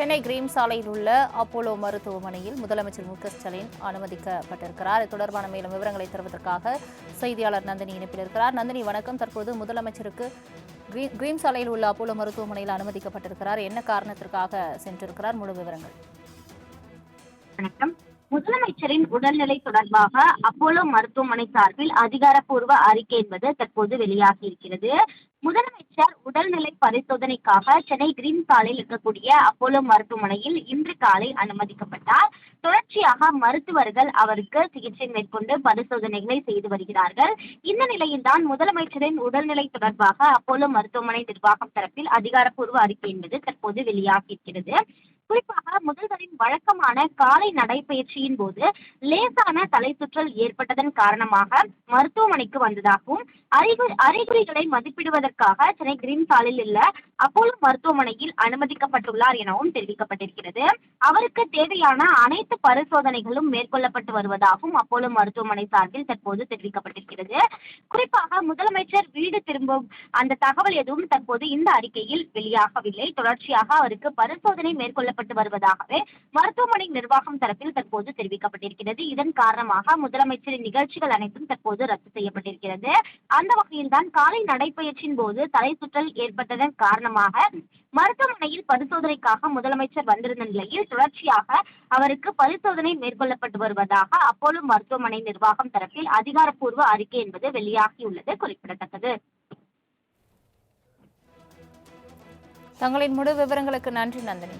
Chennai cream சாலையில் உள்ள Apollo மருத்துவமனையில் முதலமைச்சர் மு க ஸ்டாலின் அனுமதிக்கப்பட்டிருக்கிறார். இது தொடர்பான மேலும் விவரங்களை தருவதற்காக செய்தியாளர் நந்தினி இணைப்பில் இருக்கிறார் நந்தினி வணக்கம். தற்போது முதலமைச்சருக்கு கிரீம் சாலையில் உள்ள அப்போலோ மருத்துவமனையில் அனுமதிக்கப்பட்டிருக்கிறார். என்ன காரணத்திற்காக சென்றிருக்கிறார்? முழு விவரங்கள். வணக்கம். முதலமைச்சரின் உடல்நிலை தொடர்பாக அப்போலோ மருத்துவமனை சார்பில் அதிகாரப்பூர்வ அறிக்கை என்பது தற்போது வெளியாகி இருக்கிறது. முதலமைச்சர் உடல்நிலை பரிசோதனைக்காக சென்னை கிரீன் சாலையில் இருக்கக்கூடிய அப்போலோ மருத்துவமனையில் இன்று காலை அனுமதிக்கப்பட்டார். தொடர்ச்சியாக மருத்துவர்கள் அவருக்கு சிகிச்சை மேற்கொண்டு பரிசோதனைகளை செய்து வருகிறார்கள். இந்த நிலையில்தான் முதலமைச்சரின் உடல்நிலை தொடர்பாக அப்போலோ மருத்துவமனை நிர்வாகம் தரப்பில் அதிகாரப்பூர்வ அறிக்கை என்பது தற்போது வெளியாகி இருக்கிறது. குறிப்பாக முதல்வரின் வழக்கமான காலை நடைபயிற்சியின் போது லேசான தலை ஏற்பட்டதன் காரணமாக மருத்துவமனைக்கு வந்ததாகவும் அறிகுறி அறிகுறிகளை மதிப்பிடுவதற்காக சென்னை கிரீன் சாலையில் உள்ள அப்போலோ மருத்துவமனையில் அனுமதிக்கப்பட்டுள்ளார் எனவும் தெரிவிக்கப்பட்டிருக்கிறது. அவருக்கு தேவையான அனைத்து பரிசோதனைகளும் மேற்கொள்ளப்பட்டு வருவதாகவும் அப்போலோ மருத்துவமனை சார்பில் தற்போது தெரிவிக்கப்பட்டிருக்கிறது. குறிப்பாக முதலமைச்சர் வீடு திரும்பும் அந்த தகவல் எதுவும் தற்போது இந்த அறிக்கையில் வெளியாகவில்லை. தொடர்ச்சியாக அவருக்கு பரிசோதனை மேற்கொள்ளப்பட்டு வருவதாகவே மருத்துவமனை நிர்வாகம் தரப்பில் தற்போது தெரிவிக்கப்பட்டிருக்கிறது. இதன் காரணமாக முதலமைச்சரின் நிகழ்ச்சிகள் அனைத்தும் தற்போது ரத்து செய்யப்பட்டிருக்கிறது. அந்த வகையில்தான் காலை நடைபயிற்சியின் போது தலை சுற்றல் ஏற்பட்டதன் காரணமாக மருத்துவமனையில் பரிசோதனைக்காக முதலமைச்சர் வந்திருந்த நிலையில் தொடர்ச்சியாக அவருக்கு பரிசோதனை மேற்கொள்ளப்பட்டு வருவதாக அப்போலோ மருத்துவமனை நிர்வாகம் தரப்பில் அதிகாரப்பூர்வ அறிக்கை என்பது வெளியாகியுள்ளது. குறிப்பிடத்தக்கது. தங்களின் முழு விவரங்களுக்கு நன்றி நந்தினி.